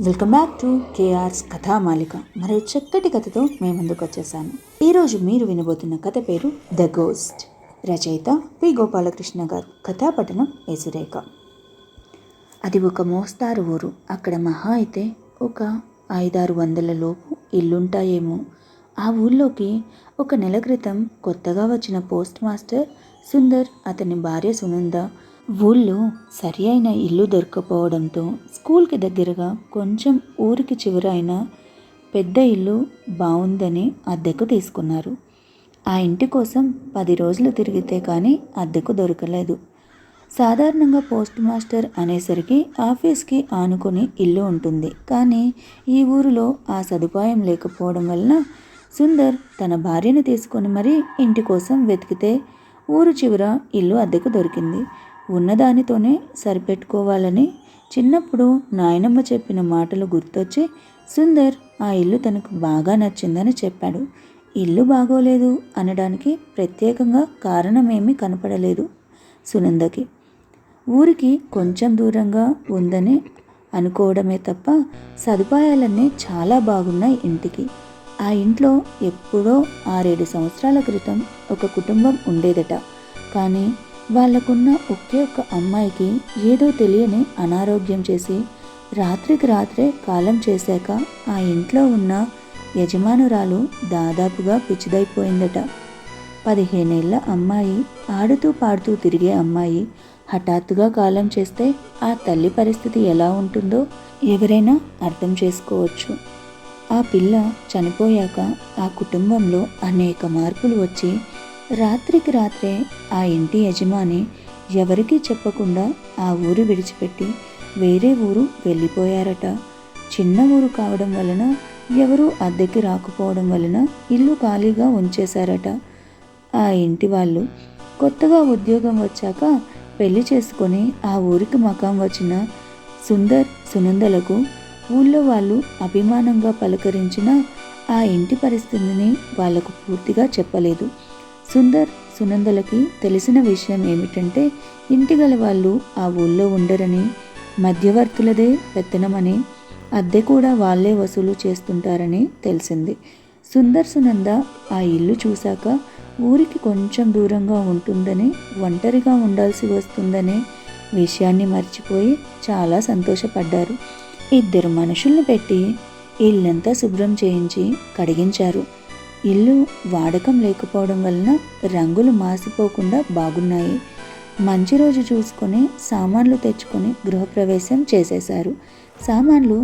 Welcome back to KR's Kathamalika మరో చక్కటి కథతో మేము ముందుకు వచ్చేసాను ఈరోజు మీరు వినబోతున్న కథ పేరు ద గోస్ట్ రచయిత పి గోపాలకృష్ణ గారు. కథాపఠనం యసురేఖ. అది ఒక మోస్తారు ఊరు. అక్కడ మహా అయితే ఒక ఐదారు వందల లోపు ఇల్లుంటాయేమో. ఆ ఊళ్ళోకి ఒక నెల క్రితం కొత్తగా వచ్చిన పోస్ట్ మాస్టర్ సుందర్ అతని భార్య సునంద ఊళ్ళో సరి అయిన ఇల్లు దొరకపోవడంతో స్కూల్కి దగ్గరగా కొంచెం ఊరికి చివరైన పెద్ద ఇల్లు బాగుందని అద్దెకు తీసుకున్నారు. ఆ ఇంటి కోసం పది రోజులు తిరిగితే కానీ అద్దెకు దొరకలేదు. సాధారణంగా పోస్ట్ మాస్టర్ అనేసరికి ఆఫీస్కి ఆనుకొని ఇల్లు ఉంటుంది. కానీ ఈ ఊరిలో ఆ సదుపాయం లేకపోవడం వలన సుందర్ తన భార్యను తీసుకొని మరీ ఇంటి కోసం వెతికితే ఊరు చివర ఇల్లు అద్దెకు దొరికింది. ఉన్నదానితోనే సరిపెట్టుకోవాలని చిన్నప్పుడు నాయనమ్మ చెప్పిన మాటలు గుర్తొచ్చి సుందర్ ఆ ఇల్లు తనకు బాగా నచ్చిందని చెప్పాడు. ఇల్లు బాగోలేదు అనడానికి ప్రత్యేకంగా కారణమేమీ కనపడలేదు సునందకి. ఊరికి కొంచెం దూరంగా ఉందని అనుకోవడమే తప్ప సదుపాయాలన్నీ చాలా బాగున్నాయి ఇంటికి. ఆ ఇంట్లో ఎప్పుడో ఆరేడు సంవత్సరాల క్రితం ఒక కుటుంబం ఉండేదట. కానీ వాళ్ళకున్న ఒకే ఒక్క అమ్మాయికి ఏదో తెలియని అనారోగ్యం చేసి రాత్రికి రాత్రే కాలం చేశాక ఆ ఇంట్లో ఉన్న యజమానురాలు దాదాపుగా పిచ్చిదైపోయిందట. పదిహేనేళ్ళ అమ్మాయి ఆడుతూ పాడుతూ తిరిగే అమ్మాయి హఠాత్తుగా కాలం చేస్తే ఆ తల్లి పరిస్థితి ఎలా ఉంటుందో ఎవరైనా అర్థం చేసుకోవచ్చు. ఆ పిల్ల చనిపోయాక ఆ కుటుంబంలో అనేక మార్పులు వచ్చి రాత్రికి రాత్రే ఆ ఇంటి యజమాని ఎవరికీ చెప్పకుండా ఆ ఊరు విడిచిపెట్టి వేరే ఊరు వెళ్ళిపోయారట. చిన్న ఊరు కావడం వలన ఎవరూ అద్దెకి రాకపోవడం వలన ఇల్లు ఖాళీగా ఉంచేశారట. ఆ ఇంటి వాళ్ళు కొత్తగా ఉద్యోగం వచ్చాక పెళ్ళి చేసుకొని ఆ ఊరికి మకాం వచ్చిన సుందర్ సునందలకు ఊళ్ళో వాళ్ళు అభిమానంగా పలకరించిన ఆ ఇంటి పరిస్థితిని వాళ్ళకు పూర్తిగా చెప్పలేదు. సుందర్ సునందలకి తెలిసిన విషయం ఏమిటంటే ఇంటిగల వాళ్ళు ఆ ఊళ్ళో ఉండరని మధ్యవర్తులదే పెత్తనమని అద్దె కూడా వాళ్ళే వసూలు చేస్తుంటారని తెలిసింది. సుందర్ సునంద ఆ ఇల్లు చూశాక ఊరికి కొంచెం దూరంగా ఉంటుందని ఒంటరిగా ఉండాల్సి వస్తుందనే విషయాన్ని మర్చిపోయి చాలా సంతోషపడ్డారు. ఇద్దరు మనుషుల్ని పెట్టి ఇల్లంతా శుభ్రం చేయించి కడిగించారు. ఇల్లు వాడకం లేకపోవడం వలన రంగులు మాసిపోకుండా బాగున్నాయి. మంచి రోజు చూసుకొని సామాన్లు తెచ్చుకొని గృహప్రవేశం చేసేశారు. సామాన్లు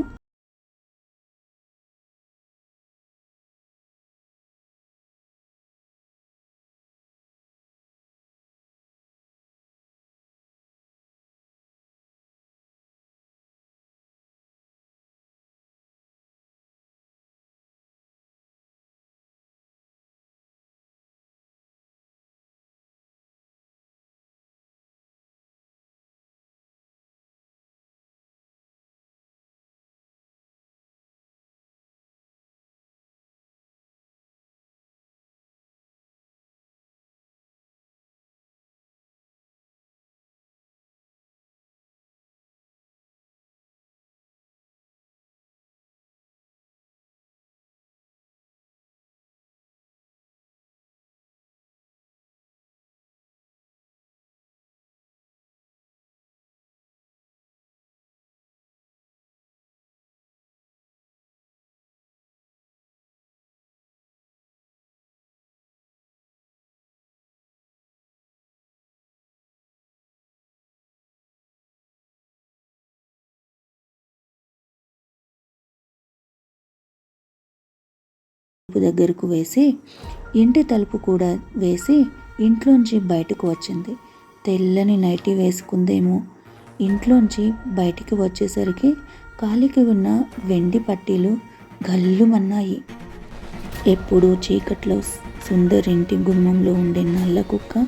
తలుపు దగ్గరకు వేసి ఇంటి తలుపు కూడా వేసి ఇంట్లోంచి బయటకు వచ్చింది. తెల్లని నైటీ వేసుకుందేమో. ఇంట్లోంచి బయటికి వచ్చేసరికి కాలికి ఉన్న వెండి పట్టీలు గల్లుమన్నాయి. ఎప్పుడూ చీకట్లో సుందరింటి గుమ్మంలో ఉండే నల్ల కుక్క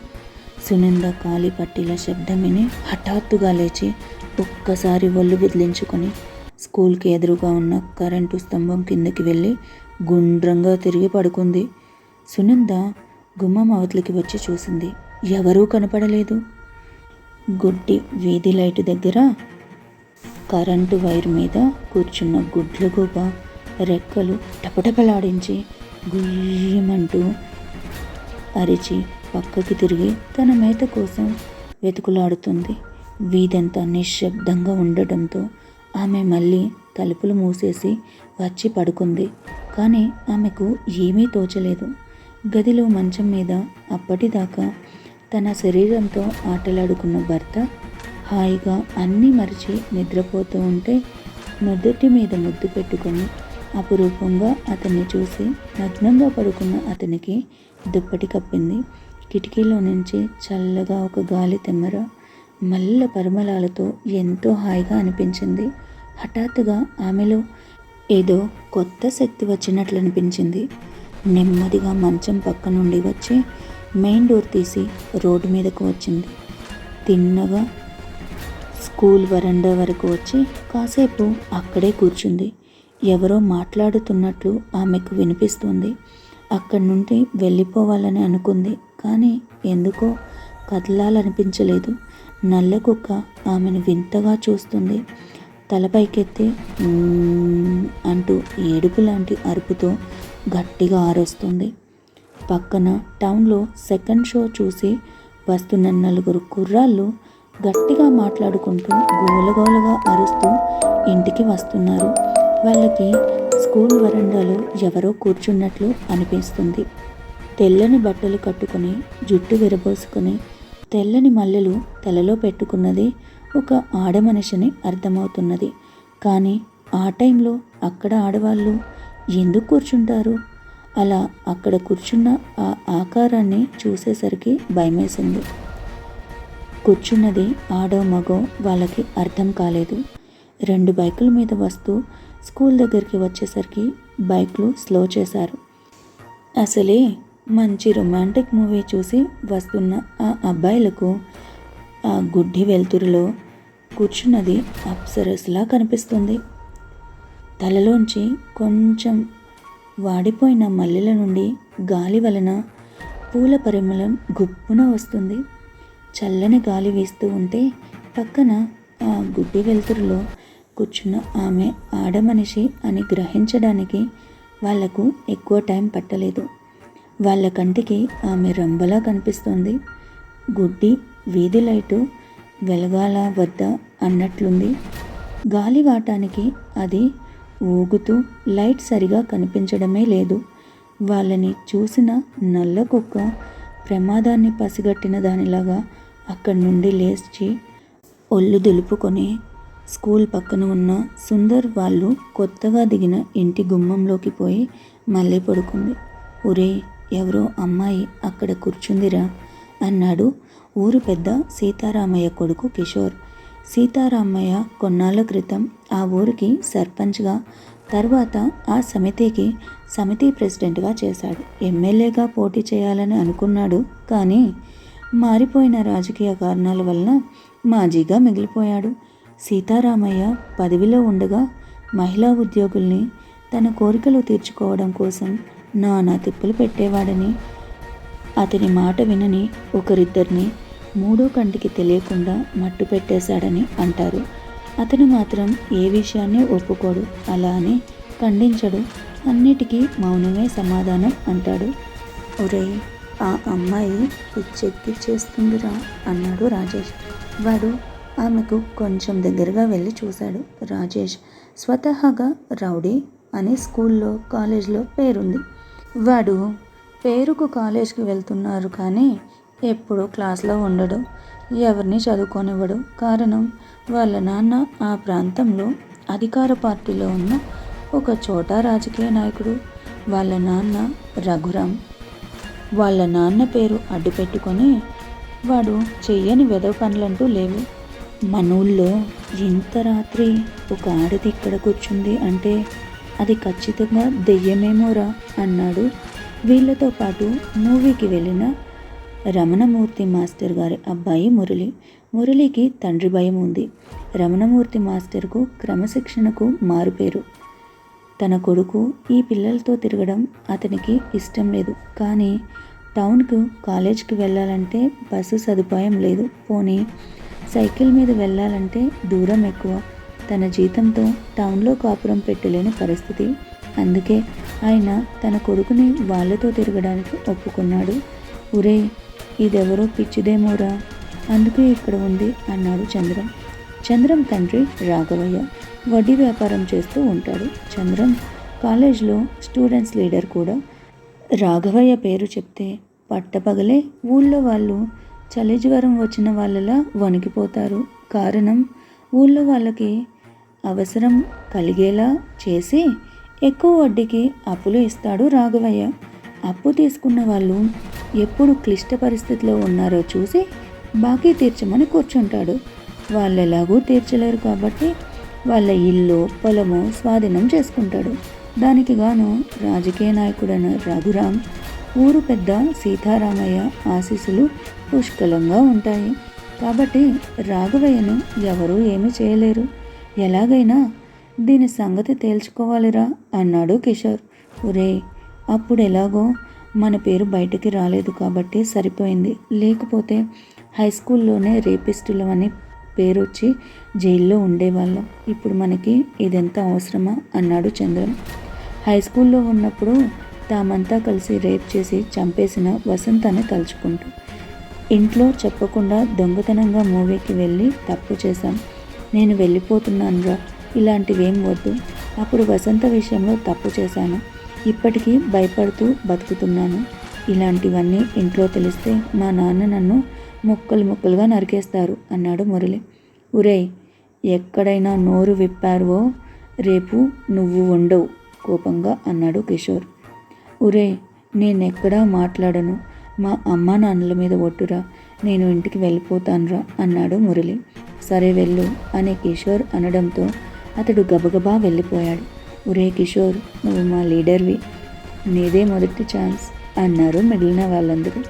సునంద కాలి పట్టీల శబ్దమిని హఠాత్తుగా లేచి ఒక్కసారి ఒళ్ళు విదిలించుకొని స్కూల్కి ఎదురుగా ఉన్న కరెంటు స్తంభం కిందకి వెళ్ళి గుండ్రంగా తిరిగి పడుకుంది. సునంద గుమ్మం అవతలికి వచ్చి చూసింది. ఎవరూ కనపడలేదు. గుడ్డి వీధి లైటు దగ్గర కరెంటు వైర్ మీద కూర్చున్న గుడ్లగూబ రెక్కలు టపటపలాడించి గుయ్యమంటూ అరిచి పక్కకి తిరిగి తన మేత కోసం వెతుకులాడుతుంది. వీధంతా నిశ్శబ్దంగా ఉండటంతో ఆమె మళ్ళీ తలుపులు మూసేసి వచ్చి పడుకుంది. కానీ ఆమెకు ఏమీ తోచలేదు. గదిలో మంచం మీద అప్పటిదాకా తన శరీరంతో ఆటలాడుకున్న భర్త హాయిగా అన్నీ మరిచి నిద్రపోతూ ఉంటే నుదుటి మీద ముద్దు పెట్టుకొని అపురూపంగా అతన్ని చూసి నగ్నంగా పడుకున్న అతనికి దుప్పటి కప్పింది. కిటికీలో నుంచి చల్లగా ఒక గాలి తెమ్మర మల్ల పరిమళాలతో ఎంతో హాయిగా అనిపించింది. హఠాత్తుగా ఆమెలో ఏదో కొత్త శక్తి వచ్చినట్లు అనిపించింది. నెమ్మదిగా మంచం పక్క నుండి వచ్చి మెయిన్ డోర్ తీసి రోడ్డు మీదకు వచ్చింది. తిన్నగా స్కూల్ వరండా వరకు వచ్చి కాసేపు అక్కడే కూర్చుంది. ఎవరో మాట్లాడుతున్నట్లు ఆమెకు వినిపిస్తుంది. అక్కడి నుండి వెళ్ళిపోవాలని అనుకుంది కానీ ఎందుకో కదలాలనిపించలేదు. నల్ల కుక్క ఆమెను వింతగా చూస్తుంది. తలపైకెత్తి అంటూ ఏడుపు లాంటి అరుపుతో గట్టిగా ఆరొస్తుంది. పక్కన టౌన్లో సెకండ్ షో చూసి వస్తున్న నలుగురు కుర్రాళ్ళు గట్టిగా మాట్లాడుకుంటూ గోలగోలగా అరుస్తూ ఇంటికి వస్తున్నారు. వాళ్ళకి స్కూల్ వరండాలో ఎవరో కూర్చున్నట్లు అనిపిస్తుంది. తెల్లని బట్టలు కట్టుకొని జుట్టు విరబోసుకుని తెల్లని మల్లెలు తలలో పెట్టుకున్నది ఒక ఆడమనిషిని అర్థమవుతున్నది. కానీ ఆ టైంలో అక్కడ ఆడవాళ్ళు ఎందుకు కూర్చుంటారు? అలా అక్కడ కూర్చున్న ఆ ఆకారాన్ని చూసేసరికి భయమేసింది. కూర్చున్నది ఆడో మగో వాళ్ళకి అర్థం కాలేదు. రెండు బైకుల మీద వస్తూ స్కూల్ దగ్గరికి వచ్చేసరికి బైక్లు స్లో చేశారు. అసలే మంచి రొమాంటిక్ మూవీ చూసి వస్తున్న ఆ అబ్బాయిలకు ఆ గుడ్డి వెలుతురులో కూర్చున్నది అప్సరస్లా కనిపిస్తుంది. తలలోంచి కొంచెం వాడిపోయిన మల్లెల నుండి గాలి వలన పూల పరిమళం గుప్పున వస్తుంది. చల్లని గాలి వీస్తూ ఉంటే పక్కన ఆ గుడ్డి వెలుతురులో కూర్చున్న ఆమె ఆడమనిషి అని గ్రహించడానికి వాళ్ళకు ఎక్కువ టైం పట్టలేదు. వాళ్ళ కంటికి ఆమె రంబలా కనిపిస్తుంది. గుడ్డి వీధి లైటు వెలగాల వద్ద అన్నట్లుంది. గాలివాటానికి అది ఊగుతూ లైట్ సరిగా కనిపించడమే లేదు. వాళ్ళని చూసిన నల్ల కుక్క ప్రమాదాన్ని పసిగట్టిన దానిలాగా అక్కడి నుండి లేచి ఒళ్ళు దులుపుకొని స్కూల్ పక్కన ఉన్న సుందర్ వాళ్ళు కొత్తగా దిగిన ఇంటి గుమ్మంలోకి పోయి మళ్ళీ పడుకుంది. ఒరే ఎవరో అమ్మాయి అక్కడ కూర్చుందిరా అన్నాడు ఊరు పెద్ద సీతారామయ్య కొడుకు కిషోర్. సీతారామయ్య కొన్నాళ్ళ క్రితం ఆ ఊరికి సర్పంచ్గా తర్వాత ఆ సమితికి సమితి ప్రెసిడెంట్గా చేశాడు. ఎమ్మెల్యేగా పోటీ చేయాలని అనుకున్నాడు కానీ మారిపోయిన రాజకీయ కారణాల వలన మాజీగా మిగిలిపోయాడు. సీతారామయ్య పదవిలో ఉండగా మహిళా ఉద్యోగుల్ని తన కోరికలు తీర్చుకోవడం కోసం నానా తిప్పులు పెట్టేవాడని అతని మాట వినని ఒకరిద్దరిని మూడో కంటికి తెలియకుండా మట్టు పెట్టేశాడని అంటారు. అతను మాత్రం ఏ విషయాన్ని ఒప్పుకోడు అలా అని ఖండించడు. అన్నిటికీ మౌనమే సమాధానం అంటాడు. ఒరేయ్ ఆ అమ్మాయి పిచ్చెక్కి చేస్తుందిరా అన్నాడు రాజేష్. వాడు ఆమెకు కొంచెం దగ్గరగా వెళ్ళి చూశాడు. రాజేష్ స్వతహాగా రౌడీ అని స్కూల్లో కాలేజ్లో పేరుంది. వాడు పేరుకు కాలేజ్కి వెళ్తున్నారు కానీ ఎప్పుడు క్లాస్లో ఉండడు. ఎవరిని చదువుకోనివ్వడు. కారణం వాళ్ళ నాన్న ఆ ప్రాంతంలో అధికార పార్టీలో ఉన్న ఒక చోట రాజకీయ నాయకుడు. వాళ్ళ నాన్న రఘురాం. వాళ్ళ నాన్న పేరు అడ్డు పెట్టుకొని వాడు చెయ్యని వెదవ పనులంటూ లేవు. మన ఊళ్ళో ఇంత రాత్రి ఒక ఆడది ఇక్కడ కూర్చుంది అంటే అది ఖచ్చితంగా దెయ్యమేమోరా అన్నాడు వీళ్ళతో పాటు మూవీకి వెళ్ళిన రమణమూర్తి మాస్టర్ గారి అబ్బాయి మురళి. మురళికి తండ్రి భయం ఉంది. రమణమూర్తి మాస్టర్కు క్రమశిక్షణకు మారుపేరు. తన కొడుకు ఈ పిల్లలతో తిరగడం అతనికి ఇష్టం లేదు. కానీ టౌన్కు కాలేజ్కి వెళ్ళాలంటే బస్సు సదుపాయం లేదు. పోనీ సైకిల్ మీద వెళ్ళాలంటే దూరం ఎక్కువ. తన జీతంతో టౌన్లో కాపురం పెట్టలేని పరిస్థితి. అందుకే ఆయన తన కొడుకుని వాళ్ళతో తిరగడానికి ఒప్పుకున్నాడు. ఒరే ఇదెవరో పిచ్చిదేమోరా అందుకే ఇక్కడ ఉంది అన్నాడు చంద్రం. చంద్రం తండ్రి రాఘవయ్య వడ్డీ వ్యాపారం చేస్తూ ఉంటాడు. చంద్రం కాలేజ్లో స్టూడెంట్స్ లీడర్ కూడా. రాఘవయ్య పేరు చెప్తే పట్టపగలే ఊళ్ళో వాళ్ళు చలి జ్వరం వచ్చిన వాళ్ళలా వణికిపోతారు. కారణం ఊళ్ళో వాళ్ళకి అవసరం కలిగేలా చేసి ఎక్కువ వడ్డీకి అప్పులు ఇస్తాడు రాఘవయ్య. అప్పు తీసుకున్న వాళ్ళు ఎప్పుడు క్లిష్ట పరిస్థితిలో ఉన్నారో చూసి బాకీ తీర్చమని కూర్చుంటాడు. వాళ్ళు ఎలాగూ తీర్చలేరు కాబట్టి వాళ్ళ ఇల్లు పొలము స్వాధీనం చేసుకుంటాడు. దానికి గాను రాజకీయ నాయకుడైన రఘురాం ఊరు పెద్ద సీతారామయ్య ఆశీస్సులు పుష్కలంగా ఉంటాయి. కాబట్టి రాఘవయ్యను ఎవరూ ఏమీ చేయలేరు. ఎలాగైనా దీని సంగతి తేల్చుకోవాలిరా అన్నాడు కిషోర్. ఒరే అప్పుడు ఎలాగో మన పేరు బయటికి రాలేదు కాబట్టి సరిపోయింది. లేకపోతే హై స్కూల్లోనే రేపిస్టులు అని పేరు వచ్చి జైల్లో ఉండేవాళ్ళం. ఇప్పుడు మనకి ఇదెంత అవసరమా? అన్నాడు చంద్రన్ హై స్కూల్లో ఉన్నప్పుడు తామంతా కలిసి రేప్ చేసి చంపేసిన వసంతాన్ని తలుచుకుంటూ. ఇంట్లో చెప్పకుండా దొంగతనంగా మూవీకి వెళ్ళి తప్పు చేశాం. నేను వెళ్ళిపోతున్నానురా. ఇలాంటివేం వద్దు. అప్పుడు వసంత విషయంలో తప్పు చేశాను. ఇప్పటికీ భయపడుతూ బతుకుతున్నాను. ఇలాంటివన్నీ ఇంట్లో తెలిస్తే మా నాన్న నన్ను ముక్కలు ముక్కలుగా నరికేస్తారు అన్నాడు మురళి. ఉరేయ్ ఎక్కడైనా నోరు విప్పారువో? రేపు నువ్వు ఉండవు కోపంగా అన్నాడు కిషోర్. ఉరే నేనెక్కడా మాట్లాడను? మా అమ్మ నాన్నల మీద ఒట్టురా. నేను ఇంటికి వెళ్ళిపోతానురా అన్నాడు మురళి. సరే వెళ్ళు అని కిషోర్ అనడంతో అతడు గబగబా వెళ్ళిపోయాడు. ఒరే కిషోర్ నువ్వు మా లీడర్వి. నీదే మొదటి ఛాన్స్ అన్నారు మిగిలిన వాళ్ళందరూ.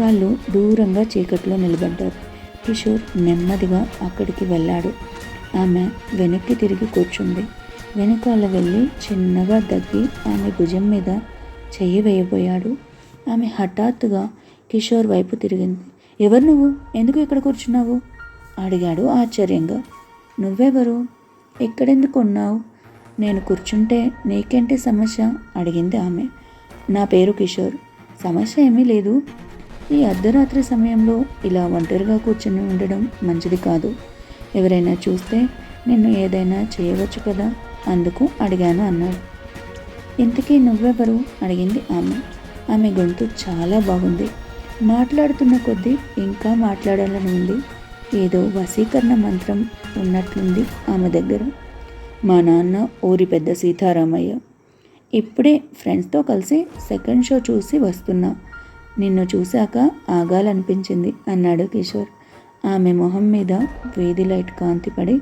వాళ్ళు దూరంగా చీకట్లో నిలబడ్డారు. కిషోర్ నెమ్మదిగా అక్కడికి వెళ్ళాడు. ఆమె వెనక్కి తిరిగి కూర్చుంది. వెనకాల వెళ్ళి చిన్నగా దగ్గి ఆమె భుజం మీద చెయ్యి వేయబోయాడు. ఆమె హఠాత్తుగా కిషోర్ వైపు తిరిగింది. ఎవరు నువ్వు? ఎందుకు ఇక్కడ కూర్చున్నావు? అడిగాడు ఆశ్చర్యంగా. నువ్వెవరు? ఎక్కడెందుకు ఉన్నావు నేను కూర్చుంటే నీకేంటి సమస్య? అడిగింది ఆమె. నా పేరు కిషోర్. సమస్య ఏమీ లేదు. ఈ అర్ధరాత్రి సమయంలో ఇలా ఒంటరిగా కూర్చొని ఉండడం మంచిది కాదు. ఎవరైనా చూస్తే నిన్ను ఏదైనా చేయవచ్చు కదా? అందుకు అడిగాను అన్నాడు. ఇంతకీ నువ్వెవరు? అడిగింది ఆమె. ఆమె గొంతు చాలా బాగుంది. మాట్లాడుతున్న కొద్దీ ఇంకా మాట్లాడాలని ఉంది. ఏదో వశీకరణ మంత్రం ఉన్నట్లుంది ఆమె దగ్గర. మా నాన్న ఊరి పెద్ద సీతారామయ్య. ఇప్పుడే ఫ్రెండ్స్తో కలిసి సెకండ్ షో చూసి వస్తున్నా. నిన్ను చూశాక ఆగాలనిపించింది అన్నాడు కిషోర్. ఆమె మొహం మీద వీధి లైట్ కాంతి పడి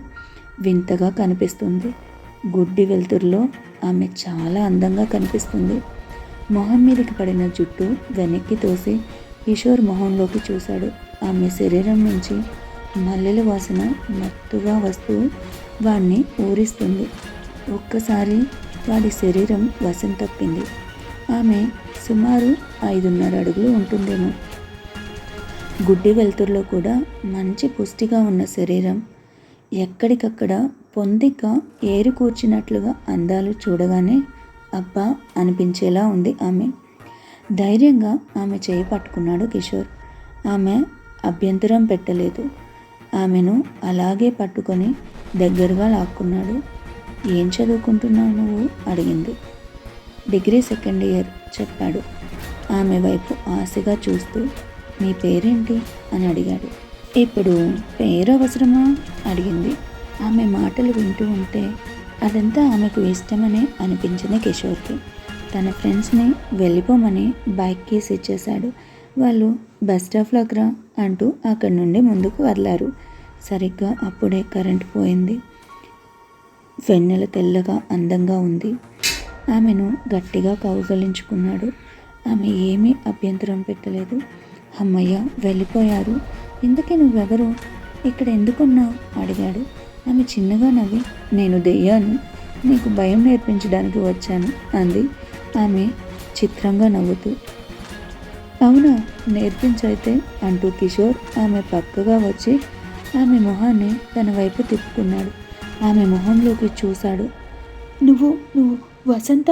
వింతగా కనిపిస్తుంది. గుడ్డి వెలుతురులో ఆమె చాలా అందంగా కనిపిస్తుంది. మొహం మీదకి పడిన జుట్టు వెనక్కి తోసి కిషోర్ మొహంలోకి చూశాడు. ఆమె శరీరం నుంచి మల్లెల వాసన మత్తుగా వస్తూ వాణ్ణి ఊరిస్తుంది. ఒక్కసారి వాడి శరీరం వశం తప్పింది. ఆమె సుమారు ఐదున్నర అడుగులు ఉంటుందేమో. గుడ్డి వెలుతురులో కూడా మంచి పుష్టిగా ఉన్న శరీరం. ఎక్కడికక్కడ పొందిక ఏరి కూర్చున్నట్లుగా అందాలు చూడగానే అబ్బా అనిపించేలా ఉంది ఆమె. ధైర్యంగా ఆమె చేయి పట్టుకున్నాడు కిషోర్. ఆమె అభ్యంతరం పెట్టలేదు. ఆమెను అలాగే పట్టుకొని దగ్గరగా లాక్కున్నాడు. ఏం చదువుకుంటున్నావు నువ్వు? అడిగింది. డిగ్రీ సెకండ్ ఇయర్ చెప్పాడు. ఆమె వైపు ఆశగా చూస్తూ మీ పేరేంటి? అని అడిగాడు. ఇప్పుడు పేరు అవసరమా? అడిగింది. ఆమె మాటలు వింటూ ఉంటే అదంతా ఆమెకు ఇష్టమని అనిపించింది కిషోర్కి. తన ఫ్రెండ్స్ని వెళ్ళిపోమని బైక్ కీస్ ఇచ్చేశాడు. వాళ్ళు బస్ స్టాప్లోకి రా అంటూ అక్కడి నుండి ముందుకు వదిలారు. సరిగ్గా అప్పుడే కరెంట్ పోయింది. వెన్నెల తెల్లగా అందంగా ఉంది. ఆమెను గట్టిగా కౌగలించుకున్నాడు. ఆమె ఏమీ అభ్యంతరం పెట్టలేదు. అమ్మయ్య వెళ్ళిపోయారు. ఇందుకే నువ్వెవరు? ఇక్కడ ఎందుకున్నావు అడిగాడు. ఆమె చిన్నగా నవ్వి నేను దెయ్యాను. నీకు భయం నేర్పించడానికి వచ్చాను అంది. ఆమె చిత్రంగా నవ్వుతూ అవునా? నేర్పించైతే అంటూ కిషోర్ ఆమె పక్కగా వచ్చి ఆమె మొహాన్ని తన వైపు తిప్పుకున్నాడు. ఆమె మొహంలోకి చూశాడు. నువ్వు నువ్వు వసంత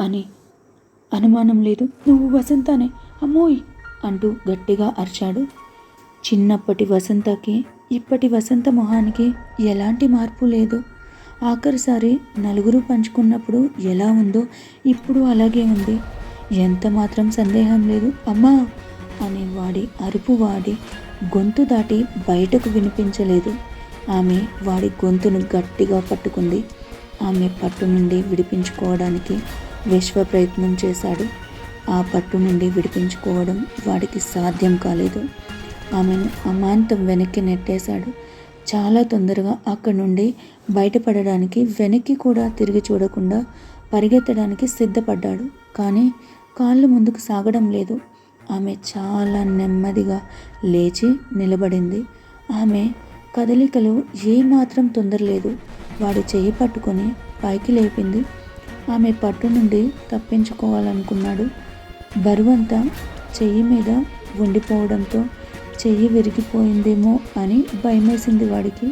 అని. అనుమానం లేదు. నువ్వు వసంతనే. అమ్మోయ్! అంటూ గట్టిగా అరిచాడు. చిన్నప్పటి వసంతకి ఇప్పటి వసంత మొహానికి ఎలాంటి మార్పు లేదు. ఆఖరిసారి నలుగురు పంచుకున్నప్పుడు ఎలా ఉందో ఇప్పుడు అలాగే ఉంది. ఎంత మాత్రం సందేహం లేదు. అమ్మా! అని వాడి అరుపు వాడి గొంతు దాటి బయటకు వినిపించలేదు. ఆమె వాడి గొంతును గట్టిగా పట్టుకుంది. ఆమె పట్టు నుండి విడిపించుకోవడానికి విశ్వ ప్రయత్నం చేశాడు. ఆ పట్టు నుండి విడిపించుకోవడం వాడికి సాధ్యం కాలేదు. ఆమెను అమాంతం వెనక్కి నెట్టేశాడు. చాలా తొందరగా అక్కడి నుండి బయటపడడానికి వెనక్కి కూడా తిరిగి చూడకుండా పరిగెత్తడానికి సిద్ధపడ్డాడు. కానీ కాళ్ళు ముందుకు సాగడం లేదు. ఆమె చాలా నెమ్మదిగా లేచి నిలబడింది. ఆమె కదలికలు ఏమాత్రం తొందరలేదు వాడి చెయ్యి పట్టుకొని పైకి లేపింది. ఆమె పట్టు నుండి తప్పించుకోవాలనుకున్నాడు. బరువంతా చెయ్యి మీద ఉండిపోవడంతో చెయ్యి విరిగిపోయిందేమో అని భయమేసింది వాడికి.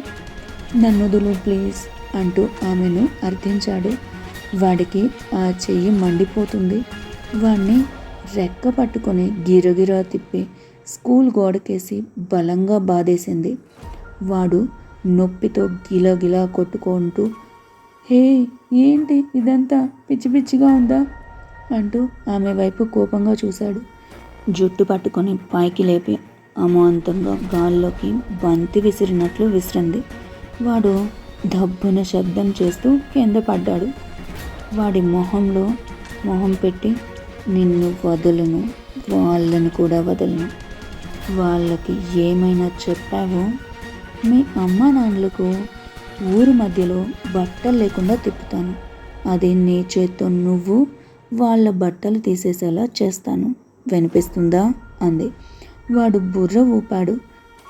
నన్నుదులు ప్లీజ్ అంటూ ఆమెను అర్థించాడు. వాడికి ఆ చెయ్యి మండిపోతుంది. వాణ్ణి రెక్క పట్టుకొని గిరగిరా తిప్పి స్కూల్ గోడకేసి బలంగా బాధేసింది. వాడు నొప్పితో గిలగిలా కొట్టుకుంటూ హే ఏంటి ఇదంతా? పిచ్చి పిచ్చిగా ఉందా? అంటూ ఆమె వైపు కోపంగా చూశాడు. జుట్టు పట్టుకొని పైకి లేపి అమాంతంగా గాల్లోకి బంతి విసిరినట్లు విసిరింది. వాడు దబ్బున శబ్దం చేస్తూ కింద పడ్డాడు. వాడి మొహంలో మొహం పెట్టి నిన్ను వదలను వాళ్ళను కూడా వదలను. వాళ్ళకి ఏమైనా చెప్పావో మీ అమ్మ నాన్నలకు ఊరు మధ్యలో బట్టలు లేకుండా తిప్పుతాను. అది నీ చేత్తో నువ్వు వాళ్ళ బట్టలు తీసేసేలా చేస్తాను. వినిపిస్తుందా? అంది. వాడు బుర్ర ఊపాడు.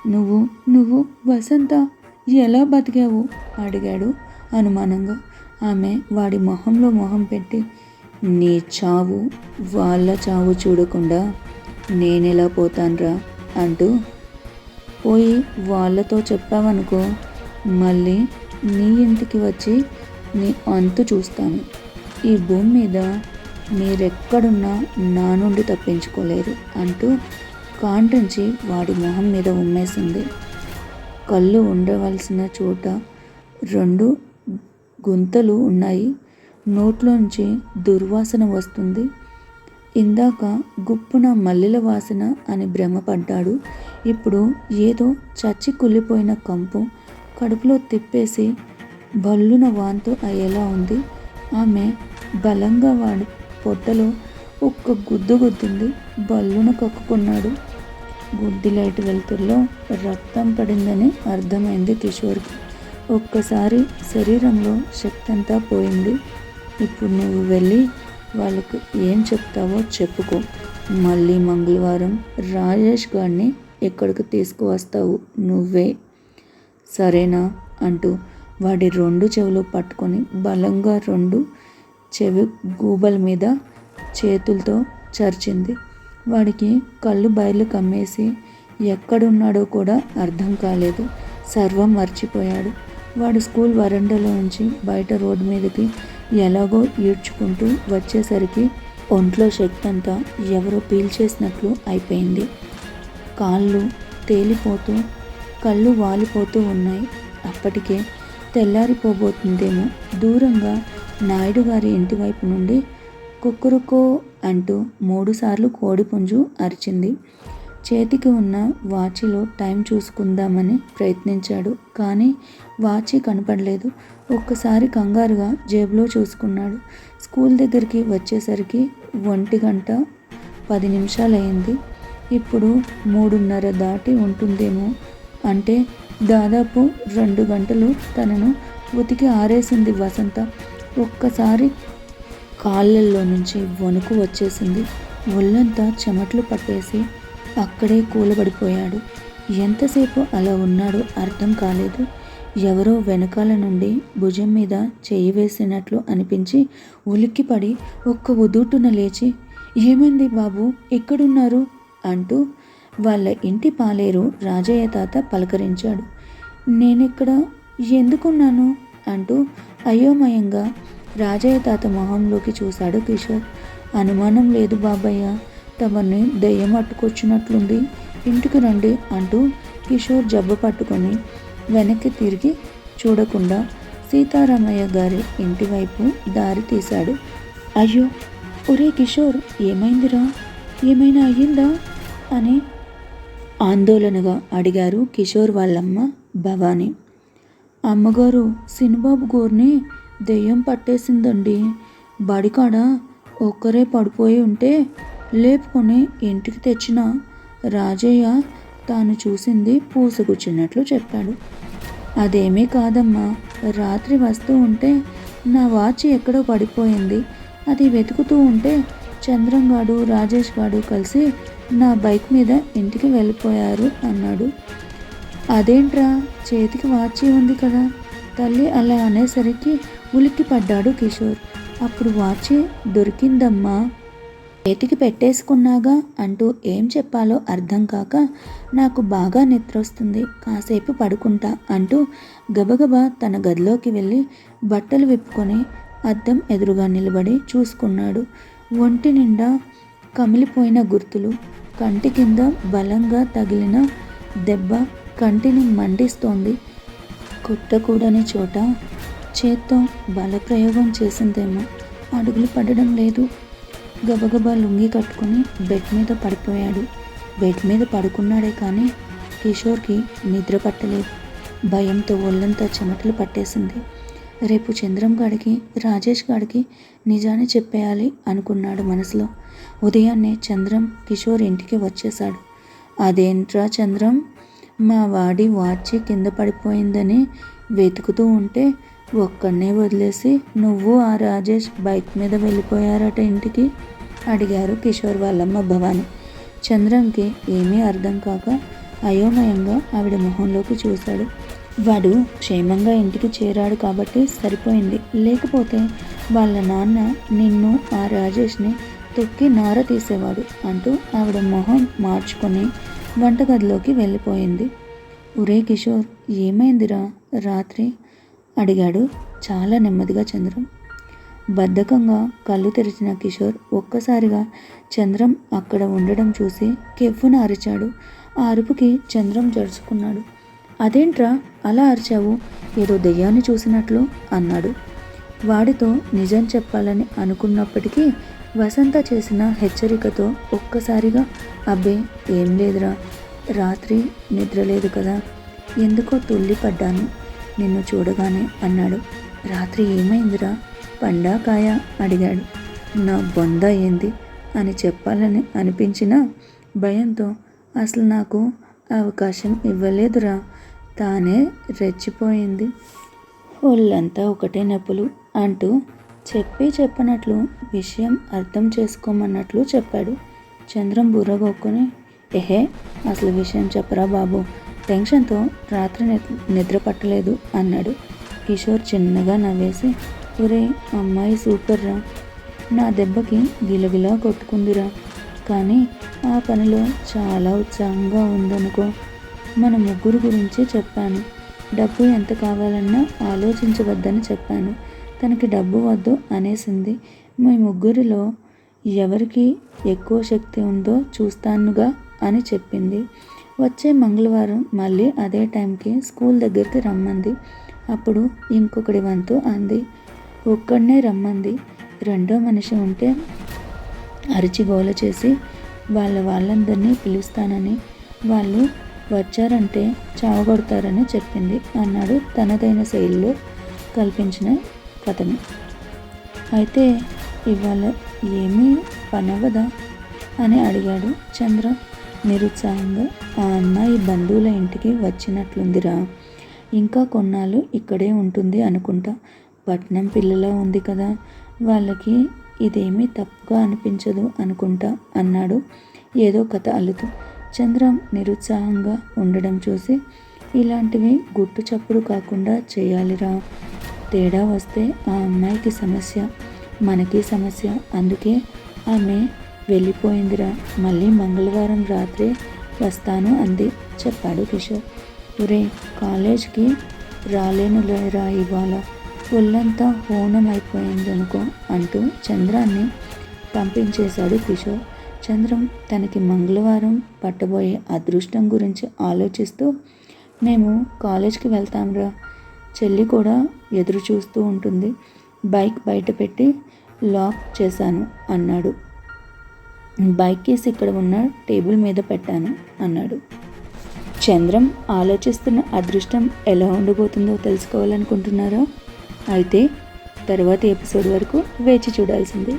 నువ్వు నువ్వు వసంత ఎలా బతికావు? అడిగాడు అనుమానంగా. ఆమె వాడి మొహంలో మొహం పెట్టి నీ చావు వాళ్ళ చావు చూడకుండా నేనెలా పోతాన్రా అంటూ పోయి వాళ్ళతో చెప్పావనుకో మళ్ళీ నీ ఇంటికి వచ్చి నీ అంతు చూస్తాను. ఈ భూమి మీద మీరెక్కడున్నా నా నుండి తప్పించుకోలేరు అంటూ కాంటించి వాడి మొహం మీద ఉమ్మేసింది. కళ్ళు ఉండవలసిన చోట రెండు గుంతలు ఉన్నాయి. నోట్లోంచి దుర్వాసన వస్తుంది. ఇందాక గుప్పున మల్లెల వాసన అని భ్రమపడ్డాడు. ఇప్పుడు ఏదో చచ్చి కుళ్ళిపోయిన కంపు కడుపులో తిప్పేసి బల్లున వాంతు అయ్యేలా ఉంది. ఆమె బలంగా వాడి పొట్టలో ఒక్క గుద్దు గుద్దింది. బల్లున కక్కుకున్నాడు. గుడ్డి లైట్ వెలుతురులో రక్తం పడిందని అర్థమైంది కిషోర్కి. ఒక్కసారి శరీరంలో శక్తి అంతా పోయింది. ఇప్పుడు నువ్వు వెళ్ళి వాళ్ళకు ఏం చెప్తావో చెప్పుకో. మళ్ళీ మంగళవారం రాజేష్ గారిని ఎక్కడికి తీసుకువస్తావు? నువ్వే. సరేనా అంటూ వాడి రెండు చెవులు పట్టుకొని బలంగా రెండు చెవి గూబల మీద చేతులతో చర్చింది. వాడికి కళ్ళు బయలు కమ్మేసి ఎక్కడున్నాడో కూడా అర్థం కాలేదు. సర్వం మర్చిపోయాడు. వాడు స్కూల్ వరండాలో నుంచి బయట రోడ్డు మీదకి ఎలాగో ఈడ్చుకుంటూ వచ్చేసరికి ఒంట్లో శక్తి అంతా ఎవరో పీల్చేసినట్లు అయిపోయింది. కాళ్ళు తేలిపోతూ కళ్ళు వాలిపోతూ ఉన్నాయి. అప్పటికే తెల్లారిపోబోతుందేమో. దూరంగా నాయుడు గారి ఇంటి వైపు నుండి కుక్కురుకో అంటూ మూడుసార్లు కోడిపుంజు అరిచింది. చేతికి ఉన్న వాచిలో టైం చూసుకుందామని ప్రయత్నించాడు. కానీ వాచి కనపడలేదు. ఒక్కసారి కంగారుగా జేబులో చూసుకున్నాడు. స్కూల్ దగ్గరికి వచ్చేసరికి ఒంటి గంట పది నిమిషాలయ్యింది. ఇప్పుడు మూడున్నర దాటి ఉంటుందేమో అంటే దాదాపు రెండు గంటలు తనను ఉతికి ఆరేసింది వసంత. ఒక్కసారి కాళ్ళల్లో నుంచి వణుకు వచ్చేసింది. ఒళ్ళంతా చెమట్లు పట్టేసి అక్కడే కూలబడిపోయాడు. ఎంతసేపు అలా ఉన్నాడో అర్థం కాలేదు. ఎవరో వెనకాల నుండి భుజం మీద చేయి వేసినట్లు అనిపించి ఉలిక్కిపడి ఒక్క ఉదూటున లేచి ఏమైంది బాబు ఎక్కడున్నారు? అంటూ వాళ్ళ ఇంటి పాలేరు రాజయ్య తాత పలకరించాడు. నేనెక్కడ? ఎందుకున్నాను? అంటూ అయోమయంగా రాజయ్య తాత మొహంలోకి చూశాడు కిషోర్. అనుమానం లేదు బాబయ్య తమని దయ్యం అట్టుకొచ్చినట్లుంది ఇంటికి రండి అంటూ కిషోర్ జబ్బు పట్టుకొని వెనక్కి తిరిగి చూడకుండా సీతారామయ్య గారి ఇంటి వైపు దారి తీశాడు. అయ్యో ఒరే కిషోర్ ఏమైందిరా? ఏమైనా అయ్యిందా? అని ఆందోళనగా అడిగారు కిషోర్ వాళ్ళమ్మ భవాని. అమ్మగారు సినిబాబు గోర్ని దెయ్యం పట్టేసిందండి. బడికాడ? ఒక్కరే పడిపోయి ఉంటే లేపుకొని ఇంటికి తెచ్చిన రాజయ్య తాను చూసింది పూసగుచ్చినట్లు చెప్పాడు. అదేమీ కాదమ్మా. రాత్రి వస్తూ ఉంటే నా వాచ్ ఎక్కడో పడిపోయింది. అది వెతుకుతూ ఉంటే చంద్రం గాడు రాజేష్ గాడు కలిసి నా బైక్ మీద ఇంటికి వెళ్ళిపోయారు అన్నాడు. అదేంట్రా? చేతికి వాచి ఉంది కదా. తల్లి అలా అనేసరికి ఉలిక్కి పడ్డాడు కిషోర్. అప్పుడు వాచి దొరికిందమ్మా. చేతికి పెట్టేసుకున్నాగా అంటూ ఏం చెప్పాలో అర్థం కాక నాకు బాగా నిద్రొస్తుంది కాసేపు పడుకుంటా అంటూ గబగబా తన గదిలోకి వెళ్ళి బట్టలు విప్పుకొని అద్దం ఎదురుగా నిలబడి చూసుకున్నాడు. ఒంటి నిండా కమిలిపోయిన గుర్తులు కంటి కింద బలంగా తగిలిన దెబ్బ కంటిని మండిస్తోంది. కుట్టకూడని చోట చేత్తో బలప్రయోగం చేసిందేమో. అడుగులు పడడం లేదు. గబగబా లుంగి కట్టుకుని బెడ్ మీద పడిపోయాడు. బెడ్ మీద పడుకున్నాడే కానీ కిషోర్కి నిద్ర పట్టలేదు. భయంతో ఒళ్ళంతా చెమటలు పట్టేసింది. రేపు చంద్రం గాడికి రాజేష్ గాడికి నిజాన్ని చెప్పేయాలి అనుకున్నాడు మనసులో. ఉదయాన్నే చంద్రం కిషోర్ ఇంటికి వచ్చేశాడు. అదేంట్రా చంద్రం? మా వాడి వాచి కింద పడిపోయిందని వెతుకుతూ ఉంటే ఒక్కడినే వదిలేసి నువ్వు ఆ రాజేష్ బైక్ మీద వెళ్ళిపోయారట ఇంటికి? అడిగారు కిషోర్ వాళ్ళమ్మ భవాని. చంద్రంకి ఏమీ అర్థం కాక అయోమయంగా ఆవిడ మొహంలోకి చూశాడు. వాడు క్షేమంగా ఇంటికి చేరాడు కాబట్టి సరిపోయింది. లేకపోతే వాళ్ళ నాన్న నిన్ను ఆ రాజేష్ని తొక్కి నార తీసేవాడు అంటూ ఆవిడ మొహం మార్చుకొని వంటగదిలోకి వెళ్ళిపోయింది. ఒరే కిషోర్ ఏమైందిరా? రాత్రి అడిగాడు. చాలా నెమ్మదిగా చంద్రం. బద్ధకంగా కళ్ళు తెరిచిన కిషోర్ ఒక్కసారిగా చంద్రం అక్కడ ఉండడం చూసి కెవ్వున అరిచాడు. ఆ అరుపుకి చంద్రం జరుచుకున్నాడు అదేంట్రా? అలా అరిచావు? ఏదో దెయ్యాన్ని చూసినట్లు? అన్నాడు. వాడితో నిజం చెప్పాలని అనుకున్నప్పటికీ వసంత చేసిన హెచ్చరికతో ఒక్కసారిగా అబ్బే ఏం లేదురా. రాత్రి నిద్ర లేదు కదా. ఎందుకో తుల్లిపడ్డాను. నిన్ను చూడగానే అన్నాడు. రాత్రి ఏమైందిరా? పండాకాయ అడిగాడు. నా బొంద ఏంది? అని చెప్పాలని అనిపించిన భయంతో అసలు నాకు అవకాశం ఇవ్వలేదురా. తానే రెచ్చిపోయింది. ఒళ్ళంతా ఒకటే నొప్పులు అంటూ చెప్పి చెప్పనట్లు విషయం అర్థం చేసుకోమన్నట్లు చెప్పాడు. చంద్రం బుర్రగొక్కుని ఎహే అసలు విషయం చెప్పరా బాబు. టెన్షన్తో రాత్రి నిద్ర పట్టలేదు అన్నాడు. కిషోర్ చిన్నగా నవ్వేసి ఒరే అమ్మాయి సూపర్ రా. నా దెబ్బకి గిలగిలా కొట్టుకుందిరా. కానీ ఆ పనిలో చాలా ఉత్సాహంగా ఉందనుకో. మన ముగ్గురు గురించి చెప్పాను. డబ్బు ఎంత కావాలన్నా ఆలోచించవద్దని చెప్పాను. తనకి డబ్బు వద్దు అనేసింది. మీ ముగ్గురిలో ఎవరికి ఎక్కువ శక్తి ఉందో చూస్తానుగా అని చెప్పింది. వచ్చే మంగళవారం మళ్ళీ అదే టైంకి స్కూల్ దగ్గరికి రమ్మంది. అప్పుడు ఇంకొకటి వంతు అంది. ఒక్కడనే రమ్మంది. రెండో మనిషి ఉంటే అరిచి గోల చేసి వాళ్ళ వాళ్ళందరినీ పిలుస్తానని. వాళ్ళు వచ్చారంటే చావగొడతారని చెప్పింది అన్నాడు తనదైన శైలిలో కల్పించిన కథను. అయితే ఇవాళ ఏమీ పనవదా అని అడిగాడు చంద్ర. నిరుత్సాహంగా ఆ అమ్మాయి బంధువుల ఇంటికి వచ్చినట్లుందిరా. ఇంకా కొన్నాళ్ళు ఇక్కడే ఉంటుంది అనుకుంటా. పట్నం పిల్లలా ఉంది కదా. వాళ్ళకి ఇదేమీ తప్పుగా అనిపించదు అనుకుంటా అన్నాడు. ఏదో కథ అల్లుతూ. చంద్రం నిరుత్సాహంగా ఉండడం చూసి ఇలాంటివి గుట్టు చప్పుడు కాకుండా చేయాలిరా. తేడా వస్తే ఆ అమ్మాయికి సమస్య మనకి సమస్య. అందుకే ఆమె వెళ్ళిపోయిందిరా. మళ్ళీ మంగళవారం రాత్రి వస్తాను అంది. చెప్పాడు కిషోర్. ఒరే కాలేజ్కి రాలేను లేరా ఇవాళ? ఒళ్ళంతా హోనం అయిపోయిందనుకో అంటూ చంద్రాన్ని పంపించేశాడు కిషోర్. చంద్రం తనకి మంగళవారం పట్టబోయే అదృష్టం గురించి ఆలోచిస్తూ మేము కాలేజ్కి వెళ్తాంరా. చెల్లి కూడా ఎదురు చూస్తూ ఉంటుంది. బైక్ బయట పెట్టి లాక్ చేశాను అన్నాడు. బైక్ కేసు ఇక్కడ ఉన్న టేబుల్ మీద పెట్టాను అన్నాడు. చంద్రం ఆలోచిస్తున్న అదృష్టం ఎలా ఉండబోతుందో తెలుసుకోవాలనుకుంటున్నారా? అయితే తర్వాత ఎపిసోడ్ వరకు వేచి చూడాల్సిందే.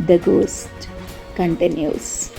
The ghost continues.